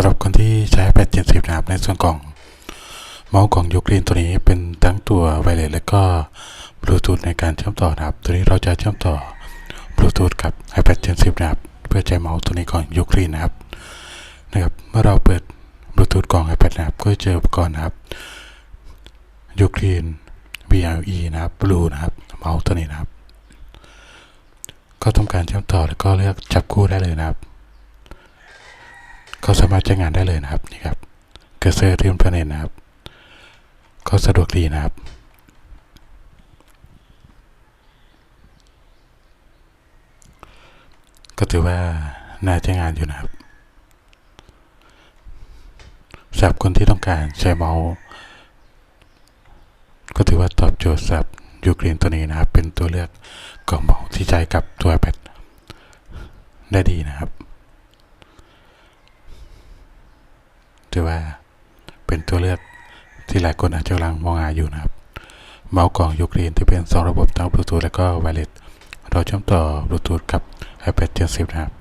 ำหรับคนที่ใช้แปดเจ็ดสิบนะครับในส่วนของเมาส์ของยูกรีนตัวนี้เป็นทั้งตัวไวเลสและก็บลูทูธในการเชื่อมต่อนะครับ ตัวนี้เราจะเชื่อมต่อบลูทูธกับ iPad Gen 10นะครับเพื่อใช้เมาส์ตัวนี้ของยูกรีนนะครับนะครับ เมื่อเราเปิดบลูทูธของ iPad นะครับก็จะเจออุปกรณ์นะครับยูกรีน BLE นะครับ Blue นะครับเมาส์ตัวนี้นะครับ ก็ทำการเชื่อมต่อแล้วก็เลือกจับคู่ได้เลยนะครับ ก็สามารถใช้งานได้เลยนะครับนี่ครับเกอร์เซอร์ที่มันเป็นเห็นนะครับ ก็สะดวกดีนะครับก็ถือว่าน่าใช้งานอยู่นะครับสำหรับคนที่ต้องการใช้เมาส์ก็ถือว่าตอบโจทย์สำหรับยูกรีนตัวนี้นะครับ เป็นตัวเลือกของเมาส์ที่ใช้กับตัว iPad ได้ดีนะครับ ถือว่า เป็นตัวเลือกที่หลายคนอาจจะกำลังมองหาอยู่นะครับ เมาส์กล่องยูกรีนที่เป็นสองระบบทั้งบลูทูธและก็ไวเลสเราเชื่อมต่อบลูทูธกับ iPad Gen 10 นะครับ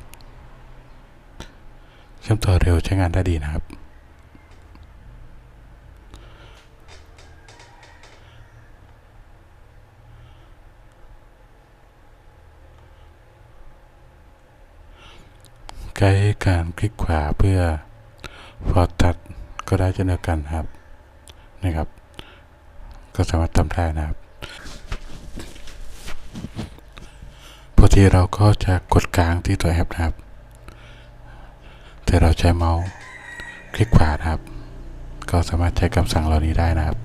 เชื่อมต่อเร็วใช้งานได้ดีนะครับ ใช้การคลิกขวาเพื่อ พอตัดก็ได้เช่นเดียวกันครับนะครับ ก็สามารถทำได้นะครับปกติเราก็จะกดกลางที่ตัวแอปนะครับ แต่เราใช้เมาส์คลิกขวานะครับ ก็สามารถใช้คำสั่งเหล่านี้ได้นะครับ